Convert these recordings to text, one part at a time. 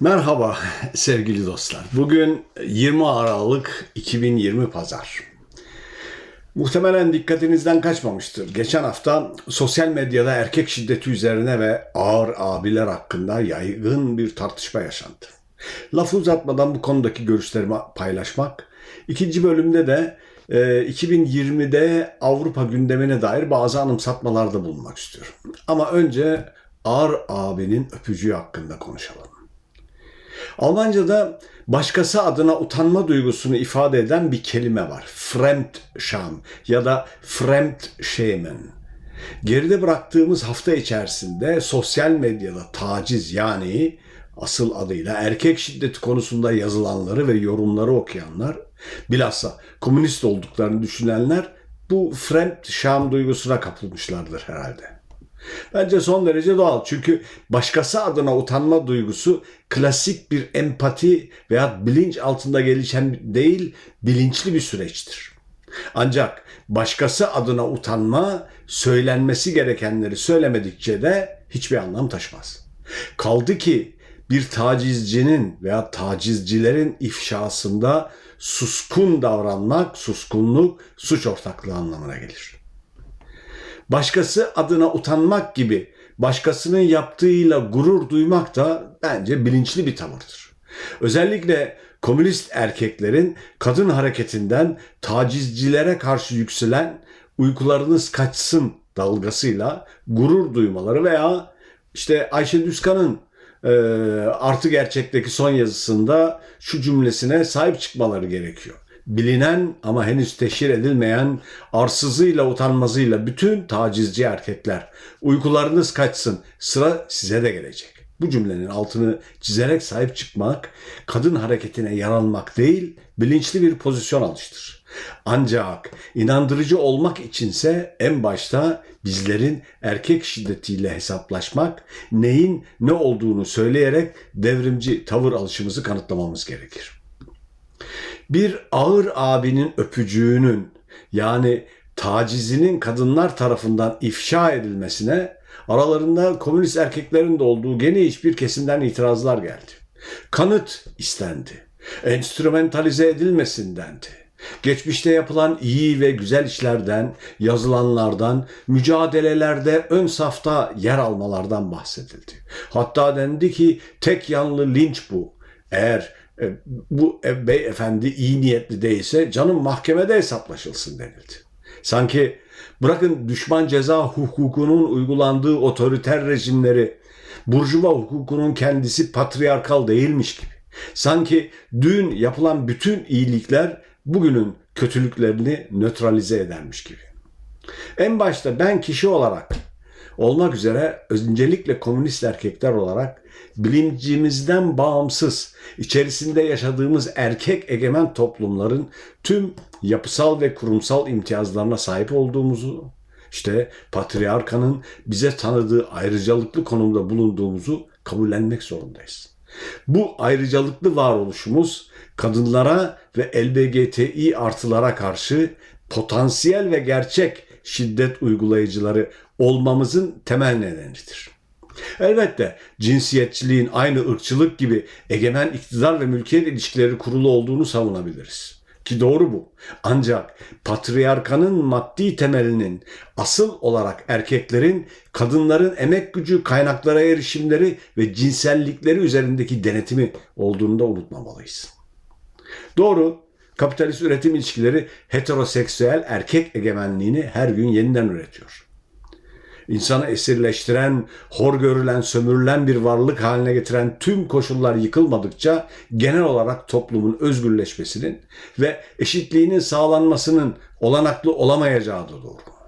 Merhaba sevgili dostlar. Bugün 20 Aralık 2020 Pazar. Muhtemelen dikkatinizden kaçmamıştır. Geçen hafta sosyal medyada erkek şiddeti üzerine ve ağır abiler hakkında yaygın bir tartışma yaşandı. Lafı uzatmadan bu konudaki görüşlerimi paylaşmak. İkinci bölümde de e, 2020'de Avrupa gündemine dair bazı anımsatmalarda bulunmak istiyorum. Ama önce ağır abinin öpücüğü hakkında konuşalım. Almanca'da başkası adına utanma duygusunu ifade eden bir kelime var. Fremdscham ya da Fremdschämen. Geride bıraktığımız hafta içerisinde sosyal medyada taciz yani asıl adıyla erkek şiddeti konusunda yazılanları ve yorumları okuyanlar, bilhassa komünist olduklarını düşünenler bu Fremdscham duygusuna kapılmışlardır herhalde. Bence son derece doğal. Çünkü başkası adına utanma duygusu klasik bir empati veya bilinç altında gelişen değil, bilinçli bir süreçtir. Ancak başkası adına utanma söylenmesi gerekenleri söylemedikçe de hiçbir anlam taşımaz. Kaldı ki bir tacizcinin veya tacizcilerin ifşasında suskun davranmak, suskunluk suç ortaklığı anlamına gelir başkası adına utanmak gibi başkasının yaptığıyla gurur duymak da bence bilinçli bir tavırdır. Özellikle komünist erkeklerin kadın hareketinden tacizcilere karşı yükselen uykularınız kaçsın dalgasıyla gurur duymaları veya işte Ayşe Düzkan'ın e, artı gerçekteki son yazısında şu cümlesine sahip çıkmaları gerekiyor bilinen ama henüz teşhir edilmeyen arsızıyla utanmazıyla bütün tacizci erkekler uykularınız kaçsın sıra size de gelecek. Bu cümlenin altını çizerek sahip çıkmak kadın hareketine yaranmak değil bilinçli bir pozisyon alıştır. Ancak inandırıcı olmak içinse en başta bizlerin erkek şiddetiyle hesaplaşmak, neyin ne olduğunu söyleyerek devrimci tavır alışımızı kanıtlamamız gerekir bir ağır abinin öpücüğünün yani tacizinin kadınlar tarafından ifşa edilmesine aralarında komünist erkeklerin de olduğu geniş bir kesimden itirazlar geldi. Kanıt istendi. Enstrümentalize edilmesin dendi. Geçmişte yapılan iyi ve güzel işlerden, yazılanlardan, mücadelelerde ön safta yer almalardan bahsedildi. Hatta dendi ki tek yanlı linç bu. Eğer bu e, beyefendi iyi niyetli değilse canım mahkemede hesaplaşılsın denildi. Sanki bırakın düşman ceza hukukunun uygulandığı otoriter rejimleri, burjuva hukukunun kendisi patriarkal değilmiş gibi. Sanki dün yapılan bütün iyilikler bugünün kötülüklerini nötralize edermiş gibi. En başta ben kişi olarak olmak üzere öncelikle komünist erkekler olarak bilincimizden bağımsız içerisinde yaşadığımız erkek egemen toplumların tüm yapısal ve kurumsal imtiyazlarına sahip olduğumuzu, işte patriarkanın bize tanıdığı ayrıcalıklı konumda bulunduğumuzu kabullenmek zorundayız. Bu ayrıcalıklı varoluşumuz kadınlara ve LBGTİ artılara karşı potansiyel ve gerçek şiddet uygulayıcıları olmamızın temel nedenidir. Elbette cinsiyetçiliğin aynı ırkçılık gibi egemen iktidar ve mülkiyet ilişkileri kurulu olduğunu savunabiliriz. Ki doğru bu. Ancak patriarkanın maddi temelinin asıl olarak erkeklerin kadınların emek gücü, kaynaklara erişimleri ve cinsellikleri üzerindeki denetimi olduğunu da unutmamalıyız. Doğru, kapitalist üretim ilişkileri heteroseksüel erkek egemenliğini her gün yeniden üretiyor insanı esirleştiren, hor görülen, sömürülen bir varlık haline getiren tüm koşullar yıkılmadıkça genel olarak toplumun özgürleşmesinin ve eşitliğinin sağlanmasının olanaklı olamayacağı da doğru.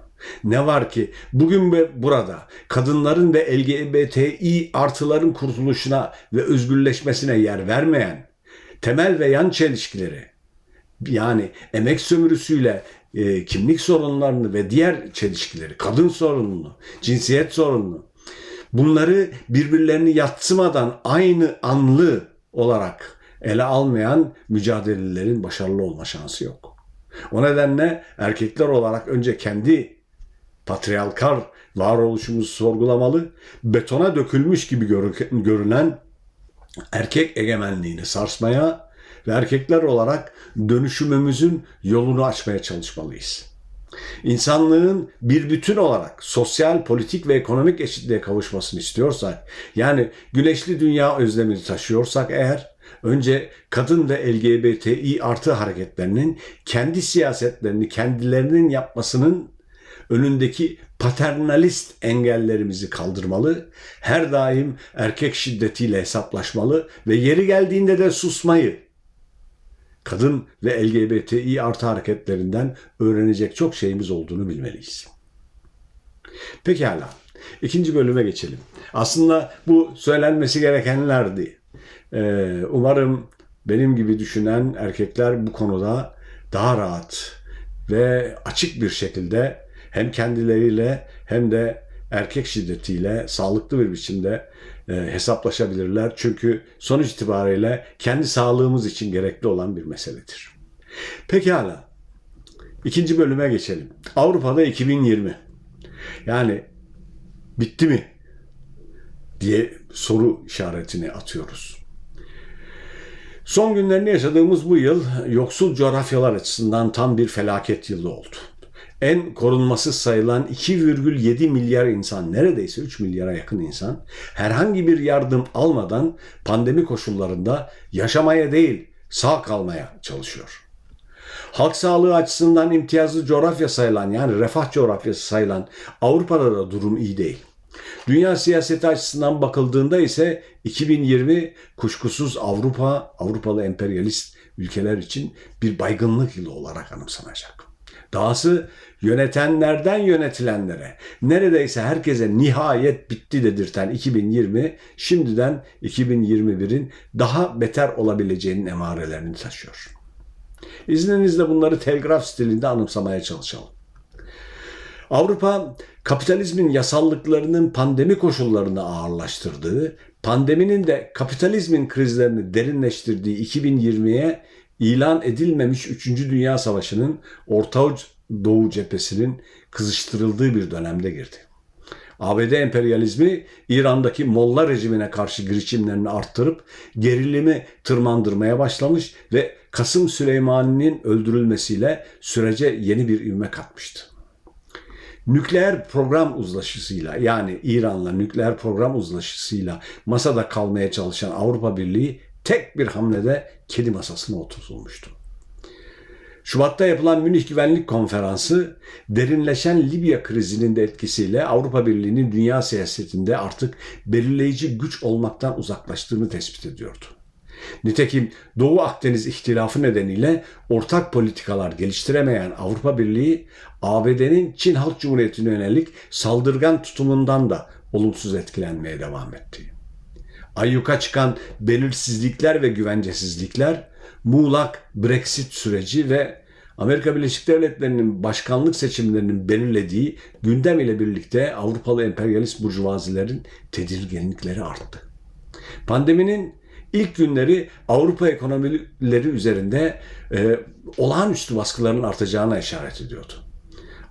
Ne var ki bugün ve burada kadınların ve LGBTİ artıların kurtuluşuna ve özgürleşmesine yer vermeyen temel ve yan çelişkileri yani emek sömürüsüyle e, kimlik sorunlarını ve diğer çelişkileri, kadın sorununu, cinsiyet sorununu bunları birbirlerini yatsımadan aynı anlı olarak ele almayan mücadelelerin başarılı olma şansı yok. O nedenle erkekler olarak önce kendi patriarkal varoluşumuzu sorgulamalı, betona dökülmüş gibi görünen erkek egemenliğini sarsmaya ve erkekler olarak dönüşümümüzün yolunu açmaya çalışmalıyız. İnsanlığın bir bütün olarak sosyal, politik ve ekonomik eşitliğe kavuşmasını istiyorsak, yani güneşli dünya özlemini taşıyorsak eğer, önce kadın ve LGBTİ artı hareketlerinin kendi siyasetlerini kendilerinin yapmasının önündeki paternalist engellerimizi kaldırmalı, her daim erkek şiddetiyle hesaplaşmalı ve yeri geldiğinde de susmayı, kadın ve LGBTİ artı hareketlerinden öğrenecek çok şeyimiz olduğunu bilmeliyiz. Pekala, ikinci bölüme geçelim. Aslında bu söylenmesi gerekenlerdi. Ee, umarım benim gibi düşünen erkekler bu konuda daha rahat ve açık bir şekilde hem kendileriyle hem de erkek şiddetiyle sağlıklı bir biçimde e, hesaplaşabilirler. Çünkü sonuç itibariyle kendi sağlığımız için gerekli olan bir meseledir. Pekala. İkinci bölüme geçelim. Avrupa'da 2020. Yani bitti mi? diye soru işaretini atıyoruz. Son günlerini yaşadığımız bu yıl yoksul coğrafyalar açısından tam bir felaket yılı oldu en korunmasız sayılan 2,7 milyar insan, neredeyse 3 milyara yakın insan herhangi bir yardım almadan pandemi koşullarında yaşamaya değil sağ kalmaya çalışıyor. Halk sağlığı açısından imtiyazlı coğrafya sayılan yani refah coğrafyası sayılan Avrupa'da da durum iyi değil. Dünya siyaseti açısından bakıldığında ise 2020 kuşkusuz Avrupa, Avrupalı emperyalist ülkeler için bir baygınlık yılı olarak anımsanacak. Dahası yönetenlerden yönetilenlere neredeyse herkese nihayet bitti dedirten 2020 şimdiden 2021'in daha beter olabileceğinin emarelerini taşıyor. İzninizle bunları telgraf stilinde anımsamaya çalışalım. Avrupa kapitalizmin yasallıklarının pandemi koşullarını ağırlaştırdığı, pandeminin de kapitalizmin krizlerini derinleştirdiği 2020'ye ilan edilmemiş 3. Dünya Savaşı'nın Orta Doğu cephesinin kızıştırıldığı bir dönemde girdi. ABD emperyalizmi İran'daki Molla rejimine karşı girişimlerini arttırıp gerilimi tırmandırmaya başlamış ve Kasım Süleymani'nin öldürülmesiyle sürece yeni bir ivme katmıştı. Nükleer program uzlaşısıyla yani İran'la nükleer program uzlaşısıyla masada kalmaya çalışan Avrupa Birliği tek bir hamlede kedi masasına oturtulmuştu. Şubat'ta yapılan Münih Güvenlik Konferansı derinleşen Libya krizinin de etkisiyle Avrupa Birliği'nin dünya siyasetinde artık belirleyici güç olmaktan uzaklaştığını tespit ediyordu. Nitekim Doğu Akdeniz ihtilafı nedeniyle ortak politikalar geliştiremeyen Avrupa Birliği, ABD'nin Çin Halk Cumhuriyeti'ne yönelik saldırgan tutumundan da olumsuz etkilenmeye devam etti ayyuka çıkan belirsizlikler ve güvencesizlikler, muğlak Brexit süreci ve Amerika Birleşik Devletleri'nin başkanlık seçimlerinin belirlediği gündem ile birlikte Avrupalı emperyalist burjuvazilerin tedirginlikleri arttı. Pandeminin ilk günleri Avrupa ekonomileri üzerinde e, olağanüstü baskıların artacağına işaret ediyordu.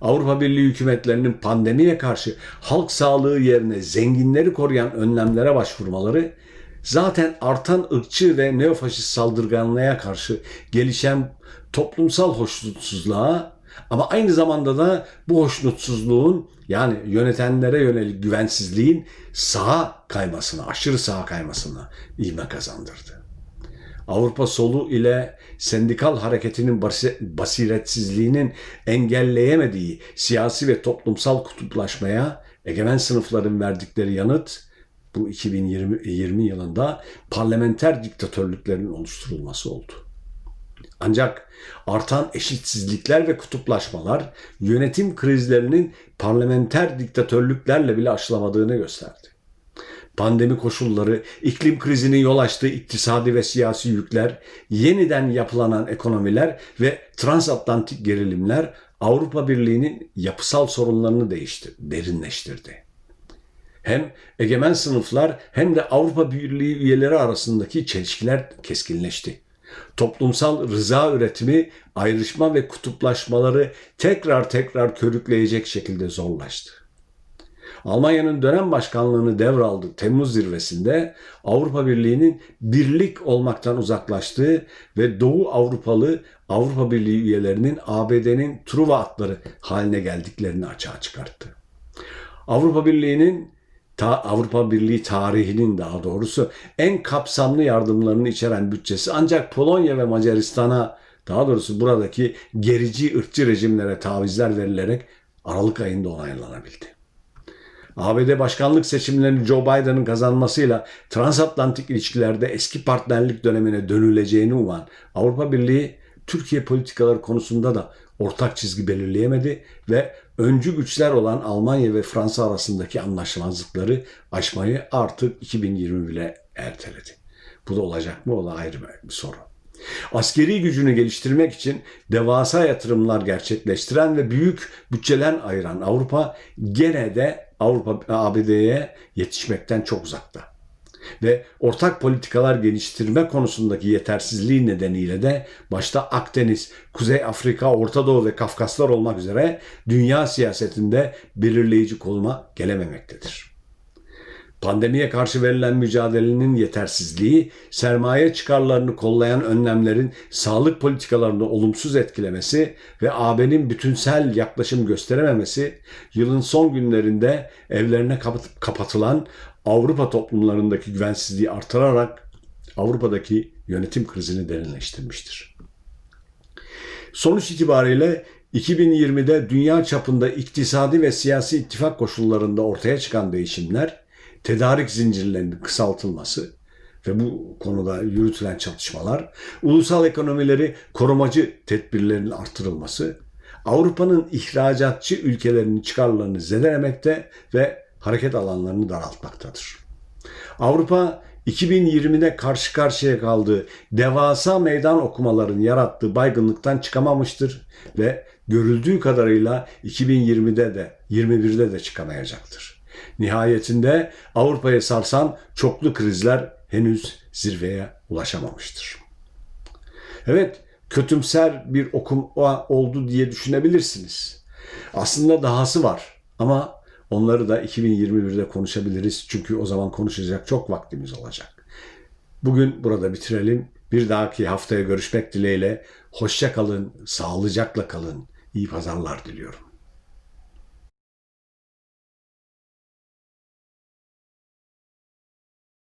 Avrupa Birliği hükümetlerinin pandemiye karşı halk sağlığı yerine zenginleri koruyan önlemlere başvurmaları zaten artan ırkçı ve neofaşist saldırganlığa karşı gelişen toplumsal hoşnutsuzluğa ama aynı zamanda da bu hoşnutsuzluğun yani yönetenlere yönelik güvensizliğin sağa kaymasına, aşırı sağa kaymasına ivme kazandırdı. Avrupa solu ile sendikal hareketinin basiretsizliğinin engelleyemediği siyasi ve toplumsal kutuplaşmaya egemen sınıfların verdikleri yanıt bu 2020 20 yılında parlamenter diktatörlüklerin oluşturulması oldu. Ancak artan eşitsizlikler ve kutuplaşmalar yönetim krizlerinin parlamenter diktatörlüklerle bile aşılamadığını gösterdi pandemi koşulları, iklim krizinin yol açtığı iktisadi ve siyasi yükler, yeniden yapılanan ekonomiler ve transatlantik gerilimler Avrupa Birliği'nin yapısal sorunlarını değişti, derinleştirdi. Hem egemen sınıflar hem de Avrupa Birliği üyeleri arasındaki çelişkiler keskinleşti. Toplumsal rıza üretimi, ayrışma ve kutuplaşmaları tekrar tekrar körükleyecek şekilde zorlaştı. Almanya'nın dönem başkanlığını devraldığı Temmuz zirvesinde Avrupa Birliği'nin birlik olmaktan uzaklaştığı ve Doğu Avrupalı Avrupa Birliği üyelerinin ABD'nin Truva atları haline geldiklerini açığa çıkarttı. Avrupa Birliği'nin ta Avrupa Birliği tarihinin daha doğrusu en kapsamlı yardımlarını içeren bütçesi ancak Polonya ve Macaristan'a daha doğrusu buradaki gerici ırkçı rejimlere tavizler verilerek Aralık ayında onaylanabildi. ABD başkanlık seçimlerini Joe Biden'ın kazanmasıyla transatlantik ilişkilerde eski partnerlik dönemine dönüleceğini uman Avrupa Birliği Türkiye politikaları konusunda da ortak çizgi belirleyemedi ve öncü güçler olan Almanya ve Fransa arasındaki anlaşmazlıkları aşmayı artık 2021'e erteledi. Bu da olacak mı? O da ayrı bir soru. Askeri gücünü geliştirmek için devasa yatırımlar gerçekleştiren ve büyük bütçeler ayıran Avrupa gene de Avrupa ABD'ye yetişmekten çok uzakta. Ve ortak politikalar geliştirme konusundaki yetersizliği nedeniyle de başta Akdeniz, Kuzey Afrika, Orta Doğu ve Kafkaslar olmak üzere dünya siyasetinde belirleyici konuma gelememektedir. Pandemiye karşı verilen mücadelenin yetersizliği, sermaye çıkarlarını kollayan önlemlerin sağlık politikalarını olumsuz etkilemesi ve AB'nin bütünsel yaklaşım gösterememesi, yılın son günlerinde evlerine kapat- kapatılan Avrupa toplumlarındaki güvensizliği artırarak Avrupa'daki yönetim krizini derinleştirmiştir. Sonuç itibariyle 2020'de dünya çapında iktisadi ve siyasi ittifak koşullarında ortaya çıkan değişimler, tedarik zincirlerinin kısaltılması ve bu konuda yürütülen çalışmalar, ulusal ekonomileri korumacı tedbirlerin artırılması, Avrupa'nın ihracatçı ülkelerinin çıkarlarını zedelemekte ve hareket alanlarını daraltmaktadır. Avrupa 2020'de karşı karşıya kaldığı devasa meydan okumaların yarattığı baygınlıktan çıkamamıştır ve görüldüğü kadarıyla 2020'de de 21'de de çıkamayacaktır. Nihayetinde Avrupa'yı sarsan çoklu krizler henüz zirveye ulaşamamıştır. Evet, kötümser bir okuma oldu diye düşünebilirsiniz. Aslında dahası var ama onları da 2021'de konuşabiliriz. Çünkü o zaman konuşacak çok vaktimiz olacak. Bugün burada bitirelim. Bir dahaki haftaya görüşmek dileğiyle. Hoşça kalın, sağlıcakla kalın. İyi pazarlar diliyorum.